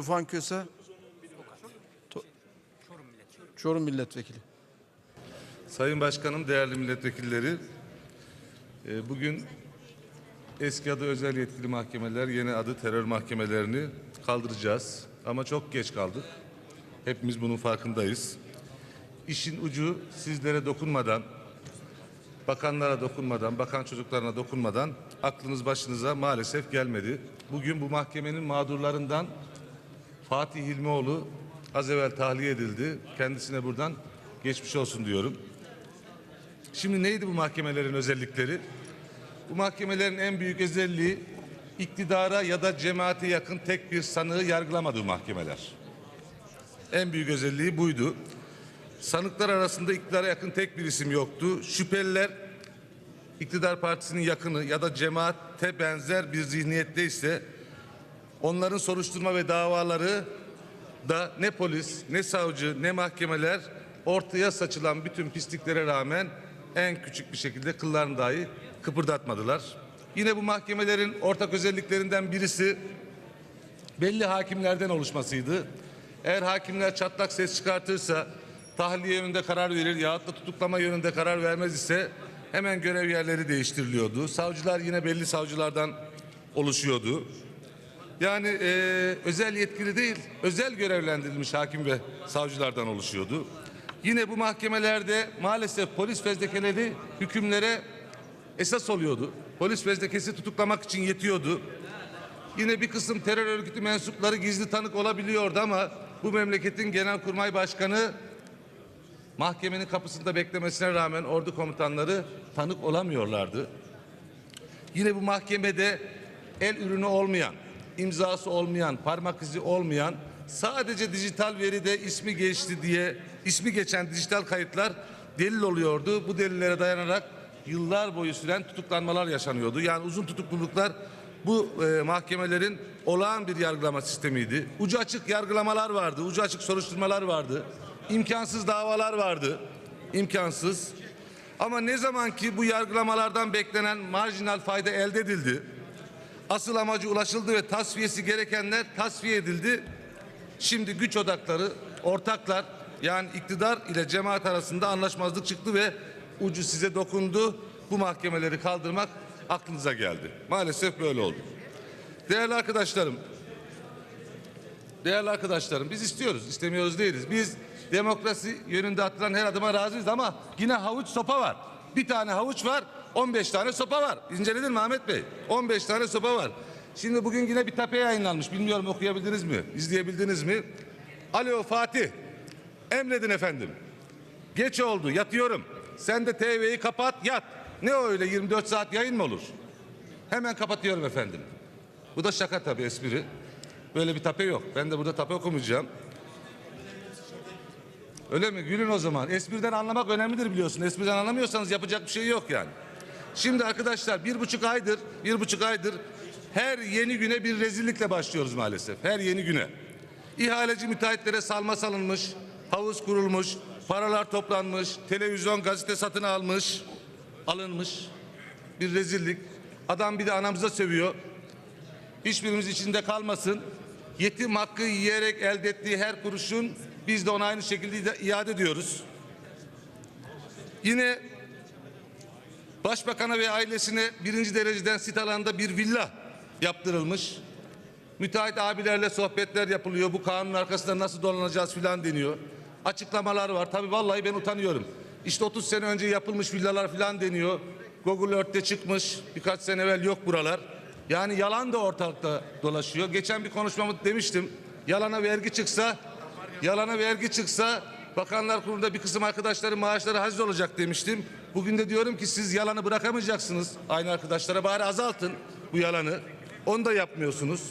Tufan Köse. Çorum Milletvekili. Sayın Başkanım, değerli milletvekilleri, e, bugün eski adı özel yetkili mahkemeler, yeni adı terör mahkemelerini kaldıracağız. Ama çok geç kaldık. Hepimiz bunun farkındayız. İşin ucu sizlere dokunmadan, bakanlara dokunmadan, bakan çocuklarına dokunmadan aklınız başınıza maalesef gelmedi. Bugün bu mahkemenin mağdurlarından Fatih Hilmioğlu az evvel tahliye edildi. Kendisine buradan geçmiş olsun diyorum. Şimdi neydi bu mahkemelerin özellikleri? Bu mahkemelerin en büyük özelliği iktidara ya da cemaate yakın tek bir sanığı yargılamadığı mahkemeler. En büyük özelliği buydu. Sanıklar arasında iktidara yakın tek bir isim yoktu. Şüpheliler iktidar partisinin yakını ya da cemaate benzer bir zihniyette ise onların soruşturma ve davaları da ne polis, ne savcı, ne mahkemeler ortaya saçılan bütün pisliklere rağmen en küçük bir şekilde kıllarını dahi kıpırdatmadılar. Yine bu mahkemelerin ortak özelliklerinden birisi belli hakimlerden oluşmasıydı. Eğer hakimler çatlak ses çıkartırsa tahliye yönünde karar verir yahut da tutuklama yönünde karar vermez ise hemen görev yerleri değiştiriliyordu. Savcılar yine belli savcılardan oluşuyordu. Yani e, özel yetkili değil, özel görevlendirilmiş hakim ve savcılardan oluşuyordu. Yine bu mahkemelerde maalesef polis fezlekeleri hükümlere esas oluyordu. Polis fezlekesi tutuklamak için yetiyordu. Yine bir kısım terör örgütü mensupları gizli tanık olabiliyordu ama bu memleketin genelkurmay başkanı mahkemenin kapısında beklemesine rağmen ordu komutanları tanık olamıyorlardı. Yine bu mahkemede el ürünü olmayan, imzası olmayan, parmak izi olmayan, sadece dijital veride ismi geçti diye ismi geçen dijital kayıtlar delil oluyordu. Bu delillere dayanarak yıllar boyu süren tutuklanmalar yaşanıyordu. Yani uzun tutukluluklar bu e, mahkemelerin olağan bir yargılama sistemiydi. Ucu açık yargılamalar vardı, ucu açık soruşturmalar vardı. imkansız davalar vardı. İmkansız. Ama ne zaman ki bu yargılamalardan beklenen marjinal fayda elde edildi, asıl amacı ulaşıldı ve tasfiyesi gerekenler tasfiye edildi. Şimdi güç odakları, ortaklar yani iktidar ile cemaat arasında anlaşmazlık çıktı ve ucu size dokundu. Bu mahkemeleri kaldırmak aklınıza geldi. Maalesef böyle oldu. Değerli arkadaşlarım, değerli arkadaşlarım biz istiyoruz, istemiyoruz değiliz. Biz demokrasi yönünde atılan her adıma razıyız ama yine havuç sopa var. Bir tane havuç var, 15 tane sopa var. İnceledin mi Ahmet Bey? 15 tane sopa var. Şimdi bugün yine bir tape yayınlanmış. Bilmiyorum okuyabildiniz mi? İzleyebildiniz mi? Alo Fatih. Emredin efendim. Geç oldu yatıyorum. Sen de TV'yi kapat yat. Ne öyle 24 saat yayın mı olur? Hemen kapatıyorum efendim. Bu da şaka tabii espri. Böyle bir tape yok. Ben de burada tape okumayacağım. Öyle mi? Gülün o zaman. Espriden anlamak önemlidir biliyorsun. Espriden anlamıyorsanız yapacak bir şey yok yani. Şimdi arkadaşlar bir buçuk aydır, bir buçuk aydır her yeni güne bir rezillikle başlıyoruz maalesef. Her yeni güne. İhaleci müteahhitlere salma salınmış, havuz kurulmuş, paralar toplanmış, televizyon, gazete satın almış, alınmış. Bir rezillik. Adam bir de anamıza sövüyor. Hiçbirimiz içinde kalmasın. Yetim hakkı yiyerek elde ettiği her kuruşun biz de ona aynı şekilde de iade ediyoruz. Yine Başbakan'a ve ailesine birinci dereceden sit alanında bir villa yaptırılmış. Müteahhit abilerle sohbetler yapılıyor. Bu kanunun arkasında nasıl dolanacağız filan deniyor. Açıklamalar var. Tabii vallahi ben utanıyorum. İşte 30 sene önce yapılmış villalar filan deniyor. Google Earth'te çıkmış. Birkaç sene evvel yok buralar. Yani yalan da ortalıkta dolaşıyor. Geçen bir konuşmamı demiştim. Yalana vergi çıksa, yalana vergi çıksa Bakanlar Kurulu'nda bir kısım arkadaşların maaşları haciz olacak demiştim. Bugün de diyorum ki siz yalanı bırakamayacaksınız. Aynı arkadaşlara bari azaltın bu yalanı. Onu da yapmıyorsunuz.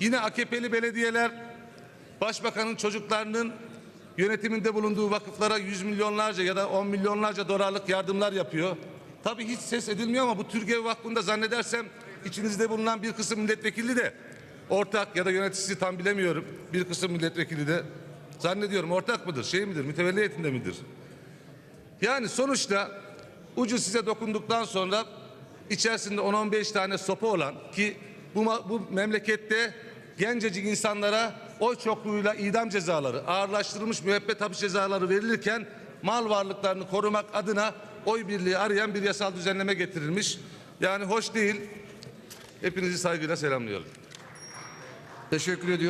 Yine AKP'li belediyeler başbakanın çocuklarının yönetiminde bulunduğu vakıflara yüz milyonlarca ya da on milyonlarca dolarlık yardımlar yapıyor. Tabii hiç ses edilmiyor ama bu Türkiye Vakfı'nda zannedersem içinizde bulunan bir kısım milletvekili de ortak ya da yöneticisi tam bilemiyorum. Bir kısım milletvekili de zannediyorum ortak mıdır, şey midir, mütevelli heyetinde midir? Yani sonuçta ucu size dokunduktan sonra içerisinde 10-15 tane sopa olan ki bu, bu memlekette gencecik insanlara oy çokluğuyla idam cezaları, ağırlaştırılmış müebbet hapis cezaları verilirken mal varlıklarını korumak adına oy birliği arayan bir yasal düzenleme getirilmiş. Yani hoş değil. Hepinizi saygıyla selamlıyorum. Teşekkür ediyorum.